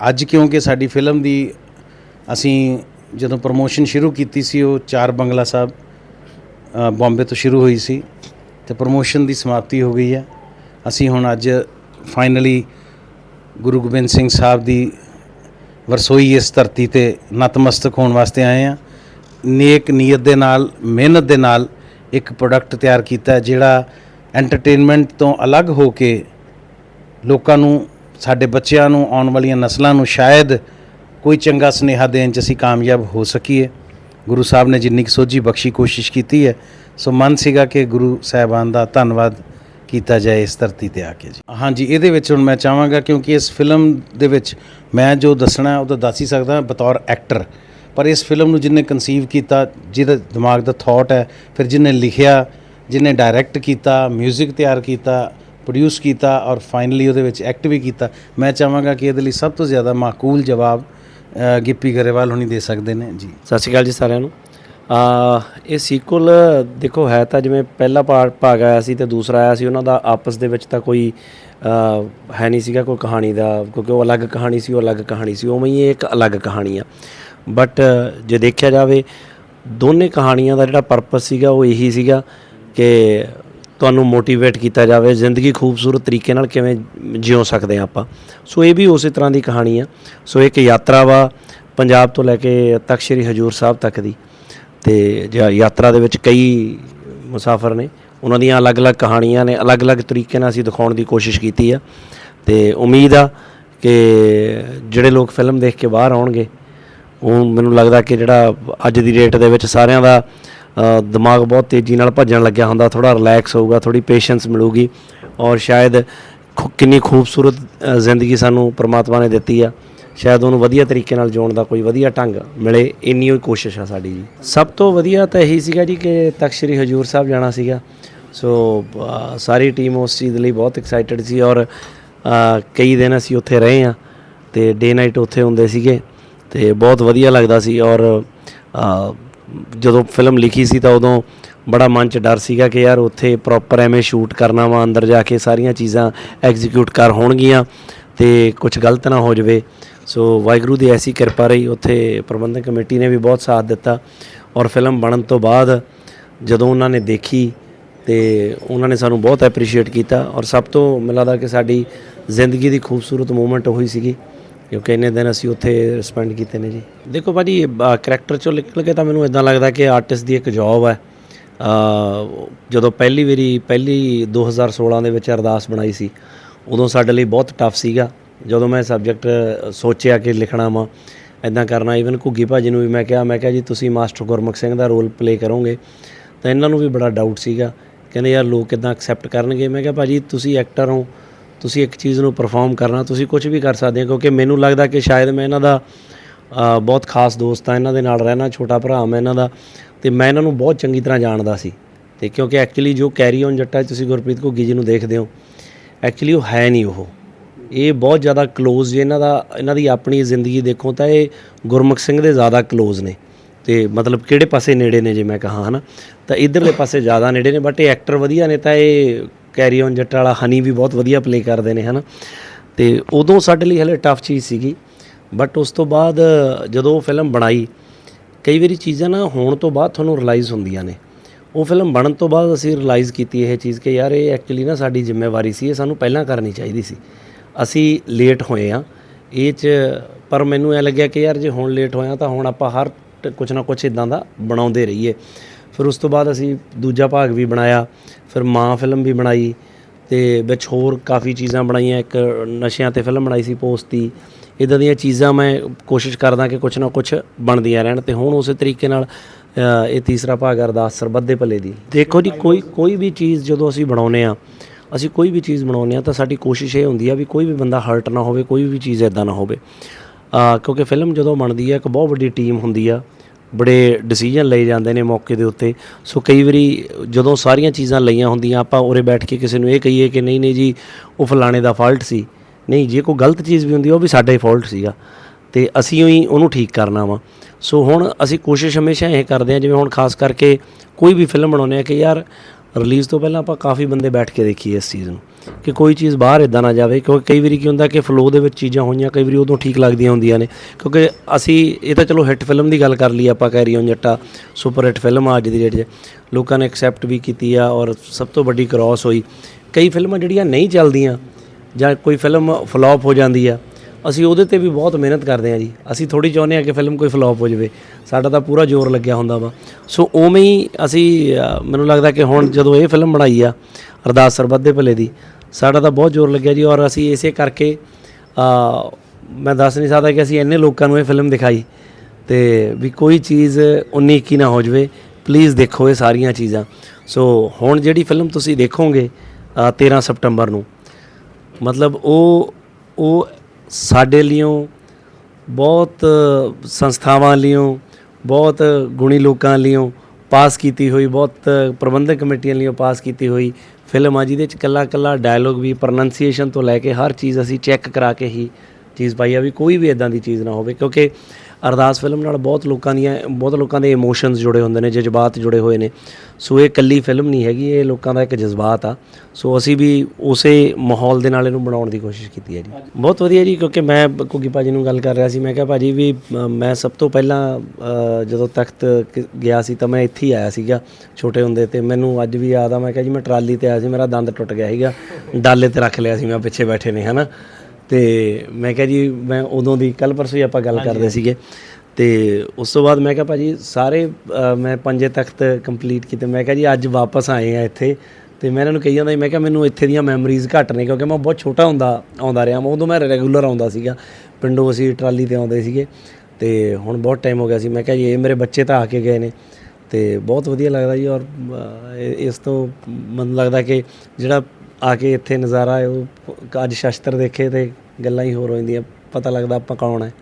ਅੱਜ ਕਿਉਂਕਿ ਸਾਡੀ ਫਿਲਮ ਦੀ ਅਸੀਂ ਜਦੋਂ ਪ੍ਰੋਮੋਸ਼ਨ ਸ਼ੁਰੂ ਕੀਤੀ ਸੀ ਉਹ ਚਾਰ ਬੰਗਲਾ ਸਾਹਿਬ ਅ, ਬੰਬੇ ਤੋਂ ਸ਼ੁਰੂ ਹੋਈ ਸੀ ਤੇ ਪ੍ਰੋਮੋਸ਼ਨ ਦੀ ਸਮਾਪਤੀ ਹੋ ਗਈ ਹੈ। ਅਸੀਂ ਹੁਣ ਅੱਜ ਫਾਈਨਲੀ ਗੁਰੂ ਗੋਬਿੰਦ ਸਿੰਘ ਸਾਹਿਬ ਦੀ ਵਰਸੋਈ ਇਸ ਧਰਤੀ ਤੇ ਨਤਮਸਤਕ ਹੋਣ ਵਾਸਤੇ ਆਏ ਆ ਨੇਕ ਨੀਅਤ ਦੇ ਨਾਲ ਮਿਹਨਤ ਦੇ ਨਾਲ ਇੱਕ ਪ੍ਰੋਡਕਟ ਤਿਆਰ ਕੀਤਾ ਜਿਹੜਾ ਐਂਟਰਟੇਨਮੈਂਟ ਤੋਂ ਅਲੱਗ ਹੋ ਕੇ ਲੋਕਾਂ ਨੂੰ ਸਾਡੇ ਬੱਚਿਆਂ ਨੂੰ, ਆਉਣ ਵਾਲੀਆਂ ਨਸਲਾਂ ਨੂੰ ਸ਼ਾਇਦ ਕੋਈ ਚੰਗਾ ਸੁਨੇਹਾ ਦੇਣ 'ਚ ਅਸੀਂ ਕਾਮਯਾਬ ਹੋ ਸਕੀਏ। ਗੁਰੂ ਸਾਹਿਬ ਨੇ ਜਿੰਨੀ ਕੁ ਸੋਝੀ ਬਖਸ਼ੀ ਕੋਸ਼ਿਸ਼ ਕੀਤੀ ਹੈ, ਸੋ ਮਨ ਸੀਗਾ ਕਿ ਗੁਰੂ ਸਾਹਿਬਾਨ ਦਾ ਧੰਨਵਾਦ ਕੀਤਾ ਜਾਏ ਇਸ ਧਰਤੀ ਤੇ ਆ ਕੇ ਜੀ। ਹਾਂਜੀ, ਇਹਦੇ ਵਿੱਚ ਹੁਣ ਮੈਂ ਚਾਹਾਂਗਾ ਕਿਉਂਕਿ ਇਸ ਫਿਲਮ ਦੇ ਵਿੱਚ ਮੈਂ ਜੋ ਦੱਸਣਾ, ਉਹ ਤਾਂ ਦੱਸ ਹੀ ਸਕਦਾ ਬਤੌਰ ਐਕਟਰ। ਪਰ ਇਸ ਫਿਲਮ ਨੂੰ ਜਿਹਨੇ ਕਨਸੀਵ ਕੀਤਾ, ਜਿਹਦਾ ਦਿਮਾਗ ਦਾ ਥਾਟ ਹੈ, ਫਿਰ ਜਿਹਨੇ ਲਿਖਿਆ, ਜਿਹਨੇ ਡਾਇਰੈਕਟ ਕੀਤਾ 뮤직 ਤਿਆਰ ਕੀਤਾ ਪ੍ਰੋਡਿਊਸ ਕੀਤਾ ਔਰ ਫਾਈਨਲੀ ਉਹਦੇ ਵਿੱਚ ਐਕਟ ਵੀ ਕੀਤਾ। ਮੈਂ ਚਾਹਾਂਗਾ ਕਿ ਇਹਦੇ ਲਈ ਸਭ ਤੋਂ ਜ਼ਿਆਦਾ ਮਾਕੂਲ ਜਵਾਬ ਗਿੱਪੀ ਗਰੇਵਾਲ ਹੁਣੀ ਦੇ ਸਕਦੇ ਨੇ। ਜੀ। ਸਤਿ ਸ਼੍ਰੀ ਅਕਾਲ ਜੀ ਸਾਰਿਆਂ ਨੂੰ। ਆ ਇਹ ਸੀਕੁਅਲ ਦੇਖੋ, ਹੈ ਤਾਂ ਜਿਵੇਂ ਪਹਿਲਾ ਪਾਰਟ ਭਾਗ ਆਇਆ ਸੀ ਤੇ ਦੂਸਰਾ ਆਇਆ ਸੀ, ਉਹਨਾਂ ਦਾ ਆਪਸ ਦੇ ਵਿੱਚ ਤਾਂ ਕੋਈ ਹੈ ਨਹੀਂ ਸੀਗਾ ਕੋਈ ਕਹਾਣੀ ਦਾ, ਕਿਉਂਕਿ ਉਹ ਅਲੱਗ ਕਹਾਣੀ ਸੀ, ਉਹ ਅਲੱਗ ਕਹਾਣੀ ਸੀ, ਉਵੇਂ ਹੀ ਇਹ ਇੱਕ ਅਲੱਗ ਕਹਾਣੀ ਆ। ਬਟ ਜੇ ਦੇਖਿਆ ਜਾਵੇ, ਦੋਨੇ ਕਹਾਣੀਆਂ ਦਾ ਜਿਹੜਾ ਪਰਪਸ ਸੀਗਾ, ਉਹ ਇਹੀ ਸੀਗਾ ਕਿ ਤੁਹਾਨੂੰ ਮੋਟੀਵੇਟ ਕੀਤਾ ਜਾਵੇ, ਜ਼ਿੰਦਗੀ ਖੂਬਸੂਰਤ ਤਰੀਕੇ ਨਾਲ ਕਿਵੇਂ ਜਿਉ ਸਕਦੇ ਆ ਆਪਾਂ। ਸੋ ਇਹ ਵੀ ਉਸੇ ਤਰ੍ਹਾਂ ਦੀ ਕਹਾਣੀ ਆ। ਸੋ ਇੱਕ ਯਾਤਰਾ ਵਾ ਪੰਜਾਬ ਤੋਂ ਲੈ ਕੇ ਤਖਤ ਸ੍ਰੀ ਹਜੂਰ ਸਾਹਿਬ ਤੱਕ ਦੀ ਤੇ ਜਿਹੜਾ ਯਾਤਰਾ ਦੇ ਵਿੱਚ ਕਈ ਮੁਸਾਫਰ ਨੇ। ਉਹਨਾਂ ਦੀਆਂ ਅਲੱਗ-ਅਲੱਗ ਕਹਾਣੀਆਂ ਨੇ। ਅਲੱਗ-ਅਲੱਗ ਤਰੀਕੇ ਨਾਲ ਅਸੀਂ ਦਿਖਾਉਣ ਦੀ ਕੋਸ਼ਿਸ਼ ਕੀਤੀ ਆ। ਤੇ ਉਮੀਦ ਆ ਕਿ ਜਿਹੜੇ ਲੋਕ ਫਿਲਮ ਦੇਖ ਕੇ ਬਾਹਰ ਆਉਣਗੇ, ਉਹ ਮੈਨੂੰ ਲੱਗਦਾ ਕਿ ਜਿਹੜਾ ਅੱਜ ਦੀ ਡੇਟ ਦੇ ਵਿੱਚ ਸਾਰਿਆਂ ਦਾ ਦਿਮਾਗ ਬਹੁਤ ਤੇਜ਼ੀ ਨਾਲ ਭੱਜਣ ਲੱਗਿਆ ਹੁੰਦਾ ਥੋੜਾ ਰਿਲੈਕਸ ਹੋਊਗਾ ਥੋੜੀ ਪੇਸ਼ੈਂਸ ਮਿਲੂਗੀ ਔਰ ਸ਼ਾਇਦ ਖੂ- ਕਿੰਨੀ ਖੂਬਸੂਰਤ ਜ਼ਿੰਦਗੀ ਸਾਨੂੰ ਪ੍ਰਮਾਤਮਾ ਨੇ ਦਿੱਤੀ ਆ। ਸ਼ਾਇਦ ਉਹਨੂੰ ਵਧੀਆ ਤਰੀਕੇ ਨਾਲ ਜਿਉਣ ਦਾ ਕੋਈ ਵਧੀਆ ਢੰਗ ਮਿਲੇ, ਇੰਨੀ ਹੀ ਕੋਸ਼ਿਸ਼ ਆ ਸਾਡੀ ਜੀ। ਸਭ ਤੋਂ ਵਧੀਆ ਤਾਂ ਇਹੀ ਸੀਗਾ ਜੀ ਕਿ ਤਖਸ਼ਰੀ ਹਜੂਰ ਸਾਹਿਬ ਜਾਣਾ ਸੀਗਾ। ਸੋ ਸਾਰੀ ਟੀਮ ਉਸ ਚੀਜ਼ ਲਈ ਬਹੁਤ ਐਕਸਾਈਟਡ ਸੀ ਔਰ ਕਈ ਦਿਨ ਅਸੀਂ ਉੱਥੇ ਰਹੇ ਆ ਤੇ ਡੇ ਨਾਈਟ ਉੱਥੇ ਹੁੰਦੇ ਸੀਗੇ ਤੇ ਬਹੁਤ ਵਧੀਆ ਲੱਗਦਾ ਸੀ ਔਰ ਜਦੋਂ ਫਿਲਮ ਲਿਖੀ ਸੀ ਤਾਂ ਉਦੋਂ ਬੜਾ ਮਨ ਚ ਡਰ ਸੀਗਾ ਕਿ ਯਾਰ ਉੱਥੇ ਪ੍ਰੋਪਰ ਐਵੇਂ ਸ਼ੂਟ ਕਰਨਾ ਵਾ, ਅੰਦਰ ਜਾ ਕੇ ਸਾਰੀਆਂ ਚੀਜ਼ਾਂ ਐਗਜ਼ੀਕਿਊਟ ਕਰ ਹੋਣਗੀਆਂ ਤੇ ਕੁਝ ਗਲਤ ਨਾ ਹੋ ਜਾਵੇ। ਸੋ ਵਾਹਿਗੁਰੂ ਦੀ ਐਸੀ ਕਿਰਪਾ ਰਹੀ, ਉੱਥੇ ਪ੍ਰਬੰਧਕ ਕਮੇਟੀ ਨੇ ਵੀ ਬਹੁਤ ਸਾਥ ਦਿੱਤਾ ਔਰ ਫਿਲਮ ਬਣਨ ਤੋਂ ਬਾਅਦ ਜਦੋਂ ਉਹਨਾਂ ਨੇ ਦੇਖੀ ਤੇ ਉਹਨਾਂ ਨੇ ਸਾਨੂੰ ਬਹੁਤ ਐਪਰੀਸ਼ੀਏਟ ਕੀਤਾ ਔਰ ਸਭ ਤੋਂ ਮੈਨੂੰ ਲੱਗਦਾ ਕਿ ਸਾਡੀ ਜ਼ਿੰਦਗੀ ਦੀ ਖੂਬਸੂਰਤ ਮੂਮੈਂਟ ਉਹੀ ਸੀਗੀ। ਕਿਉਂਕਿ ਇੰਨੇ ਦਿਨ ਅਸੀਂ ਉੱਥੇ ਸਪੈਂਡ ਕੀਤੇ ਨੇ ਜੀ। ਦੇਖੋ ਭਾਜੀ ਕਰੈਕਟਰ ਚੋਂ ਨਿਕਲ ਕੇ ਤਾਂ ਮੈਨੂੰ ਇਦਾਂ ਲੱਗਦਾ ਕਿ ਆਰਟਿਸਟ ਦੀ ਇੱਕ ਜੌਬ ਹੈ। ਜਦੋਂ ਪਹਿਲੀ ਵਾਰੀ, ਪਹਿਲੀ 2016 ਦੇ ਵਿੱਚ ਅਰਦਾਸ ਬਣਾਈ ਸੀ, ਉਦੋਂ ਸਾਡੇ ਲਈ ਬਹੁਤ ਟਫ ਸੀਗਾ। ਜਦੋਂ ਮੈਂ ਸਬਜੈਕਟ ਸੋਚਿਆ ਕਿ ਲਿਖਣਾ ਵਾ ਇਦਾਂ ਕਰਨਾ ਇਵਨ ਘੁੱਗੀ ਭਾਜੀ ਨੂੰ ਵੀ ਮੈਂ ਕਿਹਾ ਮੈਂ ਕਿਹਾ ਜੀ, ਤੁਸੀਂ ਮਾਸਟਰ ਗੁਰਮੁਖ ਸਿੰਘ ਦਾ ਰੋਲ ਪਲੇ ਕਰੋਗੇ? ਤਾਂ ਇਹਨਾਂ ਨੂੰ ਵੀ ਬੜਾ ਡਾਊਟ ਸੀਗਾ। ਕਹਿੰਦੇ, ਯਾਰ, ਲੋਕ ਕਿਦਾਂ ਐਕਸੈਪਟ ਕਰਨਗੇ? ਮੈਂ ਕਿਹਾ ਭਾਜੀ ਤੁਸੀਂ ਐਕਟਰ ਹੋ ਤੁਸੀਂ ਇੱਕ ਚੀਜ਼ ਨੂੰ ਪਰਫਾਰਮ ਕਰਨਾ, ਤੁਸੀਂ ਕੁਝ ਵੀ ਕਰ ਸਕਦੇ ਹੋ, ਕਿਉਂਕਿ ਮੈਨੂੰ ਲੱਗਦਾ ਕਿ ਸ਼ਾਇਦ ਮੈਂ ਇਹਨਾਂ ਦਾ ਬਹੁਤ ਖਾਸ ਦੋਸਤ ਆ ਇਹਨਾਂ ਦੇ ਨਾਲ ਰਹਿਣਾ ਛੋਟਾ ਭਰਾ ਮੈਂ ਇਹਨਾਂ ਦਾ, ਤੇ ਮੈਂ ਇਹਨਾਂ ਨੂੰ ਬਹੁਤ ਚੰਗੀ ਤਰ੍ਹਾਂ ਜਾਣਦਾ ਸੀ। ਤੇ ਕਿਉਂਕਿ ਐਕਚੁਅਲੀ ਜੋ ਕੈਰੀ ਔਨ ਜੱਟਾ ਤੁਸੀਂ ਗੁਰਪ੍ਰੀਤ ਕੋ ਗਿਜੀ ਨੂੰ ਦੇਖਦੇ ਹੋ ਐਕਚੁਅਲੀ ਉਹ ਹੈ ਨਹੀਂ ਉਹ। ਇਹ ਬਹੁਤ ਜ਼ਿਆਦਾ ਕਲੋਜ਼ ਜੇ ਇਹਨਾਂ ਦਾ, ਇਹਨਾਂ ਦੀ ਆਪਣੀ ਜ਼ਿੰਦਗੀ ਦੇਖੋ ਤਾਂ ਇਹ ਗੁਰਮੁਖ ਸਿੰਘ ਦੇ ਜ਼ਿਆਦਾ ਕਲੋਜ਼ ਨੇ। ਤੇ ਮਤਲਬ ਕਿਹੜੇ ਪਾਸੇ ਨੇੜੇ ਨੇ ਜੇ ਮੈਂ ਕਹਾ, ਹਨਾ? ਤਾਂ ਇਧਰਲੇ ਪਾਸੇ ਜ਼ਿਆਦਾ ਨੇੜੇ ਨੇ ਬਟ ਇਹ ਐਕਟਰ ਵਧੀਆ ਨੇ ਤਾਂ ਇਹ ਕੈਰੀ ਔਨ ਜੱਟ ਵਾਲਾ ਹਨੀ ਵੀ ਬਹੁਤ ਵਧੀਆ ਪਲੇ ਕਰਦੇ ਨੇ, ਹਨਾ? ਤੇ ਉਦੋਂ ਸਾਡੇ ਲਈ ਹਲੇ ਟਫ ਚੀਜ਼ ਸੀਗੀ ਬਟ ਉਸ ਤੋਂ ਬਾਅਦ ਜਦੋਂ ਉਹ ਫਿਲਮ ਬਣਾਈ, ਕਈ ਵਾਰੀ ਚੀਜ਼ਾਂ ਨਾ ਹੋਣ ਤੋਂ ਬਾਅਦ ਤੁਹਾਨੂੰ ਰਿਅਲਾਈਜ਼ ਹੁੰਦੀਆਂ ਨੇ। ਉਹ ਫਿਲਮ ਬਣਨ ਤੋਂ ਬਾਅਦ ਅਸੀਂ ਰਿਅਲਾਈਜ਼ ਕੀਤੀ ਇਹ ਚੀਜ਼ ਕਿ ਯਾਰ ਇਹ ਐਕਚੁਅਲੀ ਨਾ ਸਾਡੀ ਜ਼ਿੰਮੇਵਾਰੀ ਸੀ, ਇਹ ਸਾਨੂੰ ਪਹਿਲਾਂ ਕਰਨੀ ਚਾਹੀਦੀ ਸੀ। ਅਸੀਂ ਲੇਟ ਹੋਏ ਆ ਇਹ ਚ ਪਰ ਮੈਨੂੰ ਐ ਲੱਗਿਆ ਕਿ ਯਾਰ ਜੇ ਹੁਣ ਲੇਟ ਹੋਇਆ ਤਾਂ ਹੁਣ ਆਪਾਂ ਹਰ ਟ- ਕੁਛ ਨਾ ਕੁਛ ਇਦਾਂ ਦਾ ਬਣਾਉਂਦੇ ਰਹੀਏ। ਫਿਰ ਉਸ ਤੋਂ ਬਾਅਦ ਅਸੀਂ ਦੂਜਾ ਭਾਗ ਵੀ ਬਣਾਇਆ, ਫਿਰ ਮਾਂ ਫਿਲਮ ਵੀ ਬਣਾਈ ਤੇ ਵਿੱਚ ਹੋਰ ਕਾਫੀ ਚੀਜ਼ਾਂ ਬਣਾਈਆਂ, ਇੱਕ ਨਸ਼ਿਆਂ ਤੇ ਫਿਲਮ ਬਣਾਈ ਸੀ ਪੋਸਤੀ ਇਦਾਂ ਦੀਆਂ ਚੀਜ਼ਾਂ ਮੈਂ ਕੋਸ਼ਿਸ਼ ਕਰਦਾ ਕਿ ਕੁਛ ਨਾ ਕੁਛ ਬਣਦੀਆਂ ਰਹਿਣ ਤੇ ਹੁਣ ਉਸੇ ਤਰੀਕੇ ਨਾਲ ਇਹ ਤੀਸਰਾ ਭਾਗ ਅਰਦਾਸ ਸਰਬੱਤ ਦੇ ਭਲੇ ਦੀ। ਦੇਖੋ ਜੀ, ਕੋਈ ਕੋਈ ਵੀ ਚੀਜ਼ ਜਦੋਂ ਅਸੀਂ ਬਣਾਉਨੇ ਆ ਅਸੀਂ ਕੋਈ ਵੀ ਚੀਜ਼ ਬਣਾਉਂਦੇ ਆ ਤਾਂ ਸਾਡੀ ਕੋਸ਼ਿਸ਼ ਇਹ ਹੁੰਦੀ ਆ ਵੀ ਕੋਈ ਵੀ ਬੰਦਾ ਹਰਟ ਨਾ ਹੋਵੇ, ਕੋਈ ਵੀ ਚੀਜ਼ ਇਦਾਂ ਨਾ ਹੋਵੇ। ਕਿਉਂਕਿ ਫਿਲਮ ਜਦੋਂ ਬਣਦੀ ਆ, ਇੱਕ ਬਹੁਤ ਵੱਡੀ ਟੀਮ ਹੁੰਦੀ ਆ ਬੜੇ ਡਿਸੀਜਨ ਲਏ ਜਾਂਦੇ ਨੇ ਮੌਕੇ ਦੇ ਉੱਤੇ। ਸੋ ਕਈ ਵਾਰੀ ਜਦੋਂ ਸਾਰੀਆਂ ਚੀਜ਼ਾਂ ਲਈਆਂ ਹੁੰਦੀਆਂ, ਆਪਾਂ ਉਰੇ ਬੈਠ ਕੇ ਕਿਸੇ ਨੂੰ ਇਹ ਕਹੀਏ ਕਿ ਨਹੀਂ ਨਹੀਂ ਜੀ, ਉਹ ਫਲਾਣੇ ਦਾ ਫਾਲਟ ਸੀ। ਨਹੀਂ, ਜੇ ਕੋਈ ਗਲਤ ਚੀਜ਼ ਵੀ ਹੁੰਦੀ, ਉਹ ਵੀ ਸਾਡਾ ਹੀ ਫਾਲਟ ਸੀਗਾ। ਤੇ ਅਸੀਂ ਹੀ ਉਹਨੂੰ ਠੀਕ ਕਰਨਾ ਵਾ। ਸੋ ਹੁਣ ਅਸੀਂ ਕੋਸ਼ਿਸ਼ ਹਮੇਸ਼ਾ ਇਹ ਕਰਦੇ ਆ ਜਿਵੇਂ ਹੁਣ ਖਾਸ ਕਰਕੇ ਕੋਈ ਵੀ ਫਿਲਮ ਬਣਾਉਂਦੇ ਆ ਕਿ ਯਾਰ ਰਿਲੀਜ਼ ਤੋਂ ਪਹਿਲਾਂ ਆਪਾਂ ਕਾਫੀ ਬੰਦੇ ਬੈਠ ਕੇ ਦੇਖੀਏ ਇਸ ਚੀਜ਼ ਨੂੰ ਕਿ ਕੋਈ ਚੀਜ਼ ਬਾਹਰ ਇਦਾਂ ਨਾ ਜਾਵੇ, ਕਿਉਂਕਿ ਕਈ ਵਾਰੀ ਕੀ ਹੁੰਦਾ ਕਿ ਫਲੋ ਦੇ ਵਿੱਚ ਚੀਜ਼ਾਂ ਹੋਈਆਂ, ਕਈ ਵਾਰੀ ਉਦੋਂ ਠੀਕ ਲੱਗਦੀਆਂ ਹੁੰਦੀਆਂ ਨੇ। ਕਿਉਂਕਿ ਅਸੀਂ, ਇਹ ਤਾਂ ਚਲੋ ਹਿੱਟ ਫਿਲਮ ਦੀ ਗੱਲ ਕਰ ਲਈ ਆਪਾਂ, ਕਹਿ ਰਹੀ ਹਾਂ ਜੱਟਾ ਸੁਪਰ ਹਿੱਟ ਫਿਲਮ ਆ ਅੱਜ ਦੀ ਡੇਟ 'ਚ। ਲੋਕਾਂ ਨੇ ਐਕਸੈਪਟ ਵੀ ਕੀਤੀ ਆ ਔਰ ਸਭ ਤੋਂ ਵੱਡੀ ਕ੍ਰਾਸ ਹੋਈ। ਕਈ ਫਿਲਮਾਂ ਜਿਹੜੀਆਂ ਨਹੀਂ ਚੱਲਦੀਆਂ ਜਾਂ ਕੋਈ ਫਿਲਮ ਫਲॉप ਹੋ ਜਾਂਦੀ ਆ ਅਸੀਂ ਉਹਦੇ ਤੇ ਵੀ ਬਹੁਤ ਮਿਹਨਤ ਕਰਦੇ ਹਾਂ ਜੀ। ਅਸੀਂ ਥੋੜੀ ਚਾਹੁੰਦੇ ਹਾਂ ਕਿ ਫਿਲਮ ਕੋਈ ਫਲॉप ਹੋ ਜਾਵੇ। ਸਾਡਾ ਤਾਂ ਪੂਰਾ ਜ਼ੋਰ ਲੱਗਿਆ ਹੁੰਦਾ ਵਾ। ਸੋ ਉਵੇਂ ਹੀ ਅਸੀਂ ਮੈਨੂੰ ਲੱਗਦਾ ਕਿ ਹੁਣ ਜਦੋਂ ਇਹ ਫਿਲਮ ਬਣਾਈ ਆ ਅਰਦਾਸ ਸਰਬੱਤ ਦੇ ਭਲੇ ਦੀ ਸਾਡਾ ਤਾਂ ਬਹੁਤ ਜ਼ੋਰ ਲੱਗਿਆ ਜੀ ਔਰ ਅਸੀਂ ਇਸੇ ਕਰਕੇ ਅ, ਮੈਂ ਦੱਸ ਨਹੀਂ ਸਕਦਾ ਕਿ ਅਸੀਂ ਇੰਨੇ ਲੋਕਾਂ ਨੂੰ ਇਹ ਫਿਲਮ ਦਿਖਾਈ। ਤੇ ਵੀ ਕੋਈ ਚੀਜ਼ 19 21 ਨਾ ਹੋ ਜਾਵੇ। ਪਲੀਜ਼ ਦੇਖੋ ਇਹ ਸਾਰੀਆਂ ਚੀਜ਼ਾਂ। ਸੋ ਹੁਣ ਜਿਹੜੀ ਫਿਲਮ ਤੁਸੀਂ ਦੇਖੋਗੇ ਅ, 13 ਸਪਟੰਬਰ ਨੂੰ ਮਤਲਬ ਉਹ ਉਹ ਸਾਡੇ ਲਿਓ ਬਹੁਤ ਸੰਸਥਾਵਾਂ ਲਿਓ, ਬਹੁਤ ਗੁਣੀ ਲੋਕਾਂ ਲਈਓ ਪਾਸ ਕੀਤੀ ਹੋਈ, ਬਹੁਤ ਪ੍ਰਬੰਧਕ ਕਮੇਟੀਆਂ ਲਿਓ ਪਾਸ ਕੀਤੀ ਹੋਈ। ਫਿਲਮ ਆ ਜਿਹਦੇ ਚ ਕੱਲਾ ਕੱਲਾ ਡਾਇਲੋਗ ਵੀ ਪ੍ਰੋਨੰਸੀਏਸ਼ਨ ਤੋਂ ਲੈ ਕੇ ਹਰ ਚੀਜ਼ ਅਸੀਂ ਚੈੱਕ ਕਰਾ ਕੇ ਹੀ ਚੀਜ਼ ਪਾਈ ਆ ਵੀ ਕੋਈ ਵੀ ਇਦਾਂ ਦੀ ਚੀਜ਼ ਨਾ ਹੋਵੇ। ਕਿਉਂਕਿ ਅਰਦਾਸ ਫਿਲਮ ਨਾਲ ਬਹੁਤ ਲੋਕਾਂ ਦੀਆਂ, ਬਹੁਤ ਲੋਕਾਂ ਦੇ ਇਮੋਸ਼ਨਸ ਜੁੜੇ ਹੁੰਦੇ ਨੇ, ਜਜ਼ਬਾਤ ਜੁੜੇ ਹੋਏ ਨੇ। ਸੋ ਇਹ ਕੱਲੀ ਫਿਲਮ ਨਹੀਂ ਹੈਗੀ, ਇਹ ਲੋਕਾਂ ਦਾ ਇੱਕ ਜਜ਼ਬਾਤ ਆ। ਸੋ ਅਸੀਂ ਵੀ ਉਸੇ ਮਾਹੌਲ ਦੇ ਨਾਲ ਇਹਨੂੰ ਬਣਾਉਣ ਦੀ ਕੋਸ਼ਿਸ਼ ਕੀਤੀ ਹੈ ਜੀ। ਬਹੁਤ ਵਧੀਆ ਜੀ, ਕਿਉਂਕਿ ਮੈਂ ਕੁਗੀ ਭਾਜੀ ਨੂੰ ਗੱਲ ਕਰ ਰਿਹਾ ਸੀ, ਮੈਂ ਕਿਹਾ ਭਾਜੀ ਵੀ ਮੈਂ ਸਭ ਤੋਂ ਪਹਿਲਾਂ ਜਦੋਂ ਤਖਤ ਕ- ਗਿਆ ਸੀ ਤਾਂ ਮੈਂ ਇੱਥੇ ਹੀ ਆਇਆ ਸੀਗਾ, ਛੋਟੇ ਹੁੰਦੇ ਤੇ ਮੈਨੂੰ ਅੱਜ ਵੀ ਯਾਦ ਆ, ਮੈਂ ਕਿਹਾ ਜੀ ਮੈਂ ਟਰਾਲੀ ਤੇ ਆਇਆ ਸੀ, ਮੇਰਾ ਦੰਦ ਟੁੱਟ ਗਿਆ ਸੀਗਾ, ਡਾਲੇ ਤੇ ਰੱਖ ਲਿਆ ਸੀ ਮੈਂ, ਪਿੱਛੇ ਬੈਠੇ ਨੇ, ਹਨਾ? ਤੇ ਮੈਂ ਕਿਹਾ ਜੀ ਮੈਂ ਉਦੋਂ ਦੀ ਕੱਲ ਪਰਸੋਂ ਹੀ ਆਪਾਂ ਗੱਲ ਕਰਦੇ ਸੀਗੇ। ਤੇ ਉਸ ਤੋਂ ਬਾਅਦ ਮੈਂ ਕਿਹਾ ਭਾਜੀ ਸਾਰੇ ਮੈਂ ਪੰਜੇ ਤਖਤ ਕੰਪਲੀਟ ਕੀਤੇ। ਮੈਂ ਕਿਹਾ ਜੀ ਅੱਜ ਵਾਪਸ ਆਏ ਆ ਇੱਥੇ। ਤੇ ਮੈਂ ਇਹਨਾਂ ਨੂੰ ਕਹੀ ਜਾਂਦਾ ਸੀ ਮੈਂ ਕਿਹਾ ਮੈਨੂੰ ਇੱਥੇ ਦੀਆਂ ਮੈਮਰੀਜ਼ ਘੱਟ ਨੇ ਕਿਉਂਕਿ ਮੈਂ ਬਹੁਤ ਛੋਟਾ ਹੁੰਦਾ ਆਉਂਦਾ ਰਿਹਾ। ਮੈਂ ਉਦੋਂ ਮੈਂ ਰੈਗੂਲਰ ਆਉਂਦਾ ਸੀਗਾ। ਪਿੰਡੋਂ ਅਸੀਂ ਟਰਾਲੀ ਤੇ ਆਉਂਦੇ ਸੀਗੇ। ਤੇ ਹੁਣ ਬਹੁਤ ਟਾਈਮ ਹੋ ਗਿਆ ਸੀ। ਮੈਂ ਕਿਹਾ ਜੀ ਇਹ ਮੇਰੇ ਬੱਚੇ ਤਾਂ ਆ ਕੇ ਗਏ ਨੇ। ਤੇ ਬਹੁਤ ਵਧੀਆ ਲੱਗਦਾ ਜੀ। ਔਰ ਇਸ ਤੋਂ ਮਨ ਲੱਗਦਾ ਕਿ ਜਿਹੜਾ ਆ ਕੇ ਇੱਥੇ ਨਜ਼ਾਰਾ ਉਹ ਅੱਜ ਸ਼ਸਤਰ ਦੇਖੇ ਤੇ ਗੱਲਾਂ ਹੀ ਹੋਰ ਹੋ ਜਾਂਦੀਆਂ। ਪਤਾ ਲੱਗਦਾ ਆਪਾਂ ਕੌਣ ਹੈ।